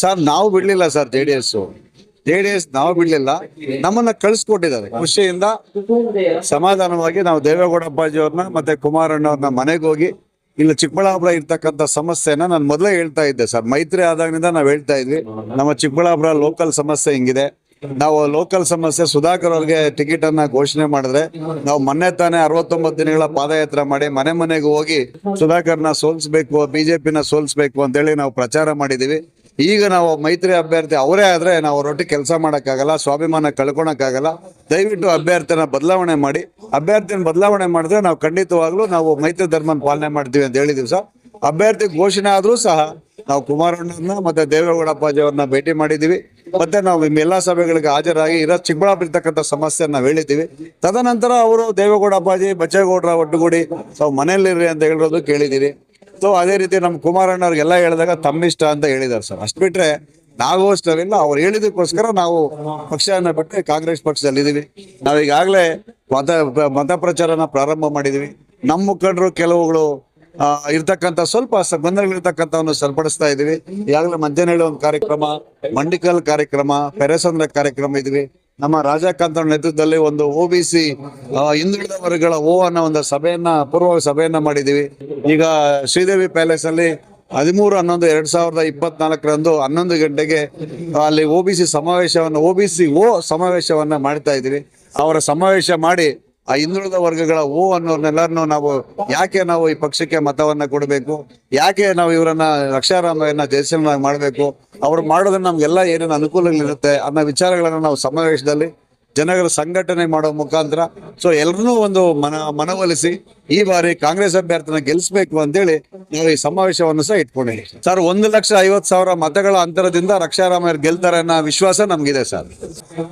Sir ನಾವು ಬಿಡ್ಲಿಲ್ಲ sir J D S J D S ನಾವು ಬಿಡ್ಲಿಲ್ಲ. ನಮ್ಮನ್ನ ಕಳಿಸ್ಕೊಟ್ಟಿದ್ದಾರೆ. ಖುಷಿಯಿಂದ ಸಮಾಧಾನವಾಗಿ ನಾವು ದೇವೇಗೌಡ ಅವ್ರನ್ನ ಮತ್ತೆ ಕುಮಾರಣ್ಣವ್ರನ್ನ ಮನೆಗೆ ಹೋಗಿ ಇಲ್ಲಿ ಚಿಕ್ಕಬಳ್ಳಾಪುರ ಇರ್ತಕ್ಕಂಥ ಸಮಸ್ಯೆನ ನಾನು ಮೊದಲೇ ಹೇಳ್ತಾ ಇದ್ದೆ ಸರ್ ಮೈತ್ರಿ ಆದಾಗಿನಿಂದ ನಾವು ಹೇಳ್ತಾ ಇದ್ವಿ, ನಮ್ಮ ಚಿಕ್ಕಬಳ್ಳಾಪುರ ಲೋಕಲ್ ಸಮಸ್ಯೆ ಹಿಂಗಿದೆ. ನಾವು ಲೋಕಲ್ ಸಮಸ್ಯೆ ಸುಧಾಕರ್ ಅವ್ರಿಗೆ ಟಿಕೆಟ್ ಅನ್ನ ಘೋಷಣೆ ಮಾಡಿದ್ರೆ ನಾವು ಮೊನ್ನೆ ತಾನೇ ಅರವತ್ತೊಂಬತ್ತು ದಿನಗಳ ಪಾದಯಾತ್ರೆ ಮಾಡಿ ಮನೆ ಮನೆಗೆ ಹೋಗಿ ಸುಧಾಕರ್ನ ಸೋಲ್ಸ್ಬೇಕು, ಬಿಜೆಪಿನ ಸೋಲ್ಸ್ಬೇಕು ಅಂತೇಳಿ ನಾವು ಪ್ರಚಾರ ಮಾಡಿದೀವಿ. ಈಗ ನಾವು ಮೈತ್ರಿ ಅಭ್ಯರ್ಥಿ ಅವರೇ ಆದರೆ ನಾವು ರೊಟ್ಟಿ ಕೆಲಸ ಮಾಡೋಕ್ಕಾಗಲ್ಲ, ಸ್ವಾಭಿಮಾನ ಕಳ್ಕೊಳಕ್ಕಾಗಲ್ಲ. ದಯವಿಟ್ಟು ಅಭ್ಯರ್ಥಿನ ಬದಲಾವಣೆ ಮಾಡಿ. ಅಭ್ಯರ್ಥಿನ ಬದಲಾವಣೆ ಮಾಡಿದ್ರೆ ನಾವು ಖಂಡಿತವಾಗ್ಲೂ ನಾವು ಮೈತ್ರಿ ಧರ್ಮನ ಪಾಲನೆ ಮಾಡ್ತೀವಿ ಅಂತ ಹೇಳಿದೀವಿ ಸರ್. ಅಭ್ಯರ್ಥಿ ಘೋಷಣೆ ಆದರೂ ಸಹ ನಾವು ಕುಮಾರಣ್ಣನ ಮತ್ತೆ ದೇವೇಗೌಡ ಅಪ್ಪಾಜಿ ಅವ್ರನ್ನ ಭೇಟಿ ಮಾಡಿದ್ದೀವಿ ಮತ್ತೆ ನಾವು ನಿಮ್ಮ ಎಲ್ಲಾ ಸಭೆಗಳಿಗೆ ಹಾಜರಾಗಿ ಇರೋ ಚಿಕ್ಕಬಳ್ಳಾಪುರ ಇರ್ತಕ್ಕಂಥ ಸಮಸ್ಯೆ ನಾವು ಹೇಳಿದ್ದೀವಿ ತದನಂತರ ಅವರು ದೇವೇಗೌಡ ಅಪ್ಪಾಜಿ, ಬಚ್ಚೇಗೌಡರ ಒಟ್ಟುಗೂಡಿ ನಾವು ಮನೆಯಲ್ಲಿರ್ರಿ ಅಂತ ಹೇಳಿರೋದು ಕೇಳಿದಿರಿ ಸೊ ಅದೇ ರೀತಿ ನಮ್ಮ ಕುಮಾರಣ್ಣ ಅವ್ರಿಗೆಲ್ಲ ಹೇಳಿದಾಗ ತಮ್ಮಿಷ್ಟ ಅಂತ ಹೇಳಿದಾರೆ ಸರ್. ಅಷ್ಟು ಬಿಟ್ರೆ ನಾವು ಅಷ್ಟವಿಲ್ಲ ಅವ್ರು ಹೇಳಿದಕ್ಕೋಸ್ಕರ ನಾವು ಪಕ್ಷನ ಬಿಟ್ಟು ಕಾಂಗ್ರೆಸ್ ಪಕ್ಷದಲ್ಲಿ ಇದೀವಿ ನಾವೀಗಾಗಲೇ ಮತ ಮತ ಪ್ರಚಾರನ ಪ್ರಾರಂಭ ಮಾಡಿದೀವಿ ನಮ್ಮ ಮುಖಂಡರು ಕೆಲವುಗಳು ಇರ್ತಕ್ಕಂಥ ಸ್ವಲ್ಪ ಗೊಂದಲಗಳಿರ್ತಕ್ಕಂಥವನ್ನು ಸರಿಪಡಿಸ್ತಾ ಇದೀವಿ ಈಗಾಗಲೇ ಮಧ್ಯಾಹ್ನ ಒಂದು ಕಾರ್ಯಕ್ರಮ, ಮಂಡಿಕಲ್ ಕಾರ್ಯಕ್ರಮ, ಪೆರೆಸಂದ್ರ ಕಾರ್ಯಕ್ರಮ ಇದೀವಿ ನಮ್ಮ ರಾಜಕಾಂತ ನೇತೃತ್ವದಲ್ಲಿ ಒಂದು ಒ ಬಿ ಸಿ ಹಿಂದುಳಿದ ವರ್ಗಗಳ ಓ ಅನ್ನೋ ಒಂದು ಸಭೆಯನ್ನ, ಪೂರ್ವ ಸಭೆಯನ್ನ ಮಾಡಿದೀವಿ ಈಗ ಶ್ರೀದೇವಿ ಪ್ಯಾಲೇಸ್ ಅಲ್ಲಿ ಹದಿಮೂರು, ಹನ್ನೊಂದು, ಎರಡ್ ಸಾವಿರದ ಇಪ್ಪತ್ನಾಲ್ಕರಂದು ಹನ್ನೊಂದು ಗಂಟೆಗೆ ಅಲ್ಲಿ ಒ ಬಿ ಸಿ ಸಮಾವೇಶವನ್ನು ಓ ಬಿ ಸಿ ಓ ಸಮಾವೇಶವನ್ನ ಮಾಡ್ತಾ ಇದ್ದೀವಿ. ಅವರ ಸಮಾವೇಶ ಮಾಡಿ ಆ ಹಿಂದುಳಿದ ವರ್ಗಗಳ ಓ ಅನ್ನೋರ್ನೆಲ್ಲರನ್ನು ನಾವು ಯಾಕೆ ನಾವು ಈ ಪಕ್ಷಕ್ಕೆ ಮತವನ್ನ ಕೊಡಬೇಕು? ಯಾಕೆ ನಾವು ಇವರನ್ನ ರಕ್ಷಾರಾಮಯ್ಯನ ಜಯಸೀಲನಾಗಿ ಮಾಡಬೇಕು? ಅವ್ರು ಮಾಡೋದ್ರೆ ನಮ್ಗೆಲ್ಲ ಏನೇನು ಅನುಕೂಲಗಳಿರುತ್ತೆ ಅನ್ನೋ ವಿಚಾರಗಳನ್ನ ನಾವು ಸಮಾವೇಶದಲ್ಲಿ ಜನಗಳ ಸಂಘಟನೆ ಮಾಡೋ ಮುಖಾಂತರ ಸೊ ಎಲ್ಲರನ್ನೂ ಒಂದು ಮನ ಮನವೊಲಿಸಿ ಈ ಬಾರಿ ಕಾಂಗ್ರೆಸ್ ಅಭ್ಯರ್ಥಿನ ಗೆಲ್ಲಿಸಬೇಕು ಅಂತೇಳಿ ನಾವು ಈ ಸಮಾವೇಶವನ್ನು ಸಹ ಇಟ್ಕೊಂಡಿದ್ದೀವಿ. ಸರ್, ಒಂದು ಲಕ್ಷ ಐವತ್ತು ಸಾವಿರ ಮತಗಳ ಅಂತರದಿಂದ ರಕ್ಷಾರಾಮಯ್ಯ ಗೆಲ್ತಾರೆ ಅನ್ನೋ ವಿಶ್ವಾಸ ನಮ್ಗಿದೆ ಸರ್.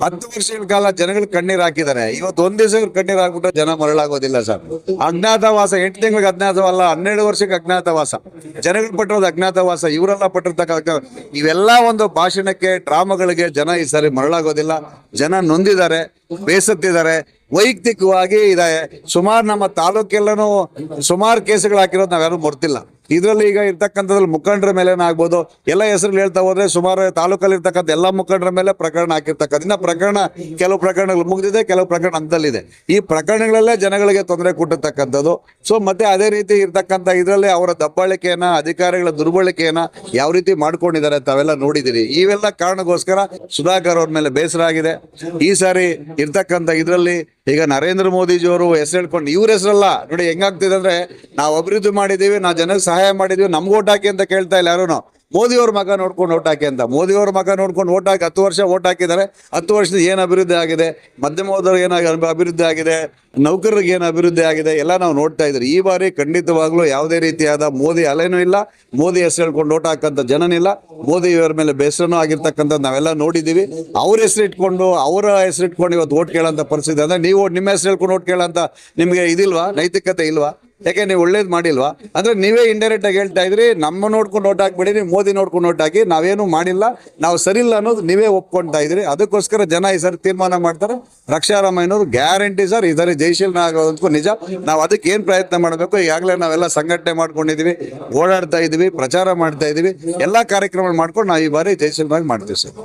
ಹತ್ತು ವರ್ಷಗಳ ಕಾಲ ಜನಗಳು ಕಣ್ಣೀರ್ ಹಾಕಿದ್ದಾರೆ. ಇವತ್ತು ಒಂದ್ ದಿವಸ ಕಣ್ಣೀರು ಹಾಕ್ಬಿಟ್ರೆ ಜನ ಮರಳಾಗೋದಿಲ್ಲ ಸರ್. ಅಜ್ಞಾತವಾಸ, ಎಂಟು ತಿಂಗಳಿಗೆ ಅಜ್ಞಾತವಲ್ಲ, ಹನ್ನೆರಡು ವರ್ಷಕ್ಕೆ ಅಜ್ಞಾತವಾಸ. ಜನಗಳು ಪಟ್ಟಿರೋದು ಅಜ್ಞಾತವಾಸ, ಇವರೆಲ್ಲ ಪಟ್ಟಿರ್ತಕ್ಕ ಇವೆಲ್ಲ ಒಂದು ಭಾಷಣಕ್ಕೆ, ಡ್ರಾಮಾಗಳಿಗೆ ಜನ ಈ ಸಾರಿ ಮರಳಾಗೋದಿಲ್ಲ. ಜನ ನೊಂದಿದ್ದಾರೆ. ಬೇಸತ್ತಿದ್ದಾರೆ ವೈಯಕ್ತಿಕವಾಗಿ ಇದೆ ಸುಮಾರು ನಮ್ಮ ತಾಲೂಕೆಲ್ಲನೂ ಸುಮಾರು ಕೇಸುಗಳು ಹಾಕಿರೋದು ನಾವ್ಯಾರು ಮರ್ತಿಲ್ಲ. ಇದರಲ್ಲಿ ಈಗ ಇರ್ತಕ್ಕಂಥದ್ರಲ್ಲಿ ಮುಖಂಡರ ಮೇಲೆ ಏನಾಗ್ಬೋದು ಎಲ್ಲ ಹೆಸರು ಹೇಳ್ತಾ ಹೋದ್ರೆ ಸುಮಾರು ತಾಲೂಕಲ್ಲಿ ಇರ್ತಕ್ಕಂಥ ಎಲ್ಲ ಮುಖಂಡರ ಮೇಲೆ ಪ್ರಕರಣ ಹಾಕಿರ್ತಕ್ಕಂಥ ಇನ್ನ ಪ್ರಕರಣ ಕೆಲವು ಪ್ರಕರಣಗಳು ಮುಗಿದಿದೆ, ಕೆಲವು ಪ್ರಕರಣ ಅಂತಲ್ಲಿದೆ ಈ ಪ್ರಕರಣಗಳಲ್ಲೇ ಜನಗಳಿಗೆ ತೊಂದರೆ ಕೊಟ್ಟಿರ್ತಕ್ಕಂಥದ್ದು. ಸೊ ಮತ್ತೆ ಅದೇ ರೀತಿ ಇರ್ತಕ್ಕಂಥ ಇದರಲ್ಲಿ ಅವರ ದಬ್ಬಾಳಿಕೆಯನ್ನ, ಅಧಿಕಾರಿಗಳ ದುರ್ಬಳಕೆಯನ್ನ ಯಾವ ರೀತಿ ಮಾಡ್ಕೊಂಡಿದ್ದಾರೆ ತಾವೆಲ್ಲ ನೋಡಿದಿರಿ ಇವೆಲ್ಲ ಕಾರಣಕ್ಕೋಸ್ಕರ ಸುಧಾಕರ್ ಅವ್ರ ಮೇಲೆ ಬೇಸರ ಆಗಿದೆ. ಈ ಸಾರಿ ಇರ್ತಕ್ಕಂಥ ಇದರಲ್ಲಿ ಈಗ ನರೇಂದ್ರ ಮೋದಿಜಿಯವರು ಹೆಸರು ಹೇಳ್ಕೊಂಡು ಇವ್ರ ಹೆಸರಲ್ಲ. ನೋಡಿ, ಹೆಂಗಾಗ್ತಿದೆ ಅಂದ್ರೆ ನಾವು ಅಭಿವೃದ್ಧಿ ಮಾಡಿದೀವಿ ನಾವು ಜನಕ್ಕೆ ಮಾಡಿದೀವಿ. ನಮ್ಗೆ ಓಟ್ ಹಾಕಿ ಅಂತ ಕೇಳ್ತಾ ಇಲ್ಲ ಯಾರೂ ಮೋದಿ ಅವ್ರ ಮಗ ನೋಡ್ಕೊಂಡು ಓಟ್ ಹಾಕಿ ಅಂತ. ಮೋದಿ ಅವ್ರ ಮಗ ನೋಡ್ಕೊಂಡು ಓಟ್ ಹಾಕಿ ಹತ್ತು ವರ್ಷ ಓಟ್ ಹಾಕಿದ್ದಾರೆ. ಹತ್ತು ವರ್ಷದ ಏನು ಅಭಿವೃದ್ಧಿ ಆಗಿದೆ? ಮಧ್ಯಮ ಹೋದವ್ರಿಗೆ ಅಭಿವೃದ್ಧಿ ಆಗಿದೆ? ನೌಕರರಿಗೆ ಏನು ಅಭಿವೃದ್ಧಿ ಆಗಿದೆ? ಎಲ್ಲ ನಾವು ನೋಡ್ತಾ ಇದ್ದೀವಿ ಈ ಬಾರಿ ಖಂಡಿತವಾಗ್ಲೂ ಯಾವುದೇ ರೀತಿಯಾದ ಮೋದಿ ಅಲೆನೂ ಇಲ್ಲ. ಮೋದಿ ಹೆಸರು ಹೇಳ್ಕೊಂಡು ಓಟ್ ಹಾಕಂತ ಜನನಿಲ್ಲ ಮೋದಿ ಇವರ ಮೇಲೆ ಬೇಸರನೂ ಆಗಿರ್ತಕ್ಕಂಥ ನಾವೆಲ್ಲ ನೋಡಿದ್ದೀವಿ. ಅವ್ರ ಹೆಸರು ಇಟ್ಕೊಂಡು, ಅವರ ಹೆಸರು ಇಟ್ಕೊಂಡು ಇವತ್ತು ಓಟ್ ಕೇಳೋಂಥ ಪರಿಸ್ಥಿತಿ ಅಂದ್ರೆ, ನೀವು ನಿಮ್ಮ ಹೆಸರು ಹೇಳ್ಕೊಂಡು ಓಟ್ ಕೇಳೋಂಥ ನಿಮಗೆ ಇದಿಲ್ವಾ? ನೈತಿಕತೆ ಇಲ್ವಾ? ಯಾಕೆ ನೀವು ಒಳ್ಳೇದು ಮಾಡಿಲ್ವಾ? ಅಂದ್ರೆ ನೀವೇ ಇಂಡೈರೆಕ್ಟ್ ಆಗಿ ಹೇಳ್ತಾ ಇದ್ರಿ, ನಮ್ಮ ನೋಡ್ಕೊಂಡು ನೋಟ್ ಹಾಕ್ಬಿಡಿ, ನೀವು ಮೋದಿ ನೋಡ್ಕೊಂಡು ನೋಟ್ ಹಾಕಿ, ನಾವೇನು ಮಾಡಿಲ್ಲ, ನಾವು ಸರಿ ಇಲ್ಲ ಅನ್ನೋದು ನೀವೇ ಒಪ್ಕೊಂತಾ ಇದ್ರಿ. ಅದಕ್ಕೋಸ್ಕರ ಜನ ಈ ಸರಿ ತೀರ್ಮಾನ ಮಾಡ್ತಾರೆ. ರಕ್ಷಾರಾಮಯ್ಯನವರು ಗ್ಯಾರಂಟಿ ಸರ್ ಇದರ ಜಯಶೀಲನ ಆಗೋದಕ್ಕೂ ನಿಜ. ನಾವು ಅದಕ್ಕೆ ಏನು ಪ್ರಯತ್ನ ಮಾಡಬೇಕು? ಈಗಾಗಲೇ ನಾವೆಲ್ಲ ಸಂಘಟನೆ ಮಾಡ್ಕೊಂಡಿದೀವಿ, ಓಡಾಡ್ತಾ ಇದೀವಿ, ಪ್ರಚಾರ ಮಾಡ್ತಾ ಇದೀವಿ. ಎಲ್ಲಾ ಕಾರ್ಯಕ್ರಮಗಳು ಮಾಡ್ಕೊಂಡು ನಾವು ಈ ಬಾರಿ ಜಯಶೀಲನಾಗಿ ಮಾಡ್ತೀವಿ ಸರ್.